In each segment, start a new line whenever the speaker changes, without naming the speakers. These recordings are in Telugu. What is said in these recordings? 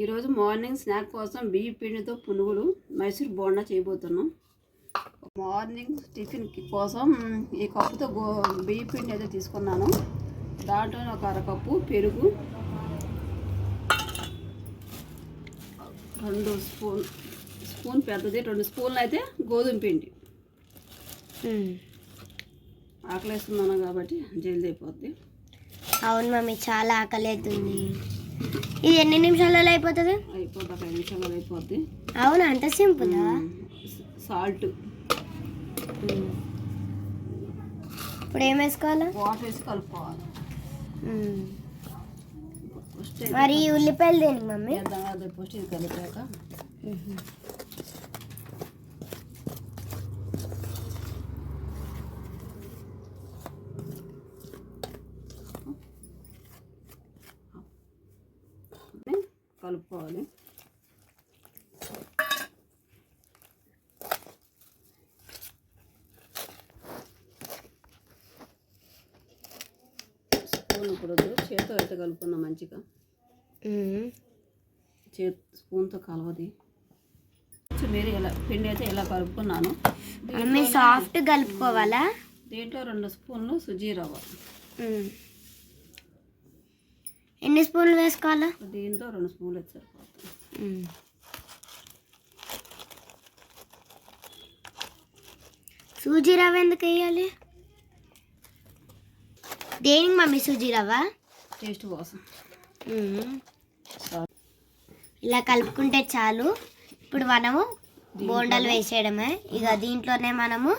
ఈరోజు మార్నింగ్ స్నాక్ కోసం బియ్య పిండితో పునుగులు మైసూర్ బోండా చేయబోతున్నాం. మార్నింగ్ టిఫిన్ కోసం ఈ కప్పుతో గో బియ్య పిండి అయితే తీసుకున్నాను. దాంట్లో ఒక అరకప్పు పెరుగు రెండు స్పూన్ స్పూన్ పెద్దది రెండు స్పూన్లు అయితే గోధుమ పిండి. ఆకలేస్తున్నాను కాబట్టి జల్దీ అయిపోద్ది.
అవును మమ్మీ చాలా ఆకలి అవుతుంది. ఇది ఎన్ని నిమిషాలలో అయిపోతుంది?
అయిపోద్ది ఒక ఐదు నిమిషాలు అయిపోద్ది.
అవును? అంత సింపులా?
సాల్ట్.
ఇప్పుడు ఏం వేసుకోవాలా?
వాటర్ వేసి కలుపుకోవాలి.
మరి ఉల్లిపాయలు దేనికి మమ్మీ?
ఫస్ట్ ఇది కలిపాక. కలుపుకోవాలి. స్పూన్ ఇప్పుడు చేతితో అయితే కలుపుకుందాం మంచిగా. చే స్పూన్తో కలవది. మీరు ఇలా పిండి అయితే ఇలా కలుపుకున్నాను.
సాఫ్ట్ కలుపుకోవాలా?
దీంట్లో రెండు స్పూన్లు సుజీ రవ్వ.
ఎన్ని స్పూన్లు వేసుకోవాలా?
దీంతో రెండు స్పూన్లు సరిపోతుంది.
సూజీ రవ్వ ఎందుకు వేయాలి? దేనికి మమ్మీ సూజీ రవ్వ?
టేస్ట్ కోసం.
ఇలా కలుపుకుంటే చాలు. ఇప్పుడు మనము బోండాలు వేసేయడమే. ఇక దీంట్లోనే మనము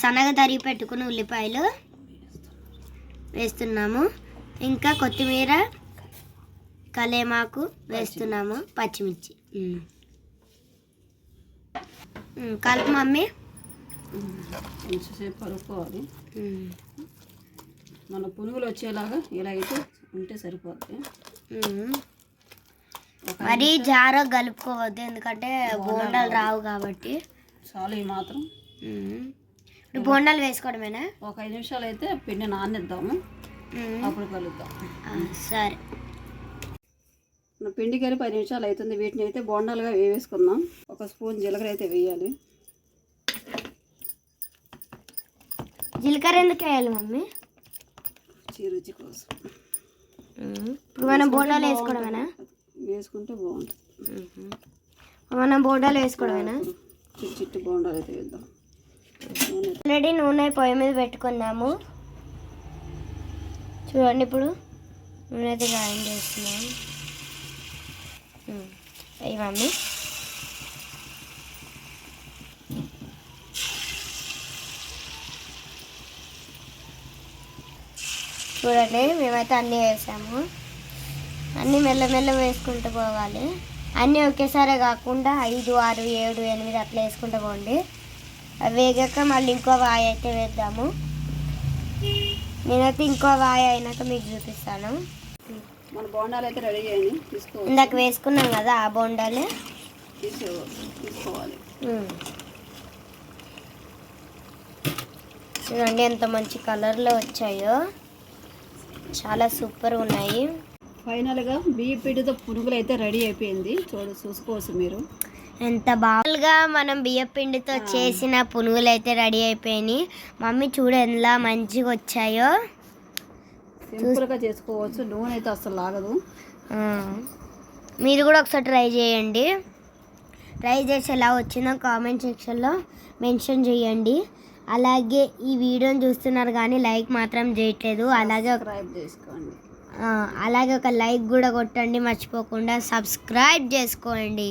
సన్నగా తరిగి పెట్టుకున్న ఉల్లిపాయలు వేస్తున్నాము. ఇంకా కొత్తిమీర కలేమాకు వేస్తున్నాము పచ్చిమిర్చి. కలుపు మమ్మీ.
కొంచెంసేపు కలుపుకోవాలి. మన పునుగులు వచ్చేలాగా ఇలా అయితే ఉంటే. ఒక
మరీ జార కలుపుకోవద్దు ఎందుకంటే బోండాలు రావు. కాబట్టి.
చాలు ఈ మాత్రం.
బోండాలు వేసుకోవడమేనా?
ఒక ఐదు నిమిషాలు అయితే పిండి నానేద్దాము. అప్పుడు కలుద్దాం.
సరే.
మన పిండి కలిపి పది నిమిషాలు అవుతుంది. వీటిని అయితే బోండాలుగా వేవేసుకుందాం. ఒక స్పూన్ జీలకర్ర అయితే వేయాలి.
జీలకర్ర ఎందుకు వేయాలి మమ్మీ?
రుచి రుచి కోసం.
ఇప్పుడు మనం బోండాలు వేసుకోవడమేనా?
వేసుకుంటే బాగుంటుంది.
మనం బోండాలు వేసుకోవడమేనా?
చిట్టు చిట్టు బోండాలు అయితే వేద్దాం.
ఆల్రెడీ నూనె పొయ్యి మీద పెట్టుకున్నాము. చూడండి ఇప్పుడు. నూనె అయితే గాయం చేస్తున్నాం ఉమ్. అయ్యి మమ్మీ. చూడండి మేమైతే అన్నీ వేసాము. అన్నీ మెల్లమెల్ల వేసుకుంటూ పోవాలి. అన్నీ ఒకేసారి కాకుండా ఐదు ఆరు ఏడు ఎనిమిది అట్లా వేసుకుంటూ పోండి. అవి వేగాక మళ్ళీ ఇంకో వాయి అయితే వేద్దాము. నేనైతే ఇంకో వాయి అయినాక మీకు చూపిస్తాను.
మన బోండాలు అయితే రెడీ అయ్యాయి. తీసుకో.
ఇందాక వేసుకున్నాం కదా ఆ బొండాలు.
తీసుకో తీసుకోవాలి.
చూడండి ఎంత మంచి కలర్లో వచ్చాయో. చాలా సూపర్ ఉన్నాయి.
ఫైనల్గా బియ్య పిండితో పునుగులు అయితే రెడీ అయిపోయింది. చూడు చూసుకోవచ్చు మీరు.
ఎంత బాగా మనం బియ్య పిండితో చేసిన పునుగులు అయితే రెడీ అయిపోయినాయి. మమ్మీ చూడు ఎలా మంచిగా వచ్చాయో.
సింపుల్గా చేసుకోవచ్చు. నూనె అయితే అసలు లాగదు
మీరు కూడా ఒకసారి ట్రై చేయండి. ట్రై చేసి ఎలా వచ్చిందో కామెంట్ సెక్షన్లో మెన్షన్ చేయండి. అలాగే ఈ వీడియోని చూస్తున్నారు కానీ లైక్ మాత్రం చేయట్లేదు. అలాగే
చేసుకోండి.
అలాగే ఒక లైక్ కూడా కొట్టండి. మర్చిపోకుండా సబ్స్క్రైబ్ చేసుకోండి.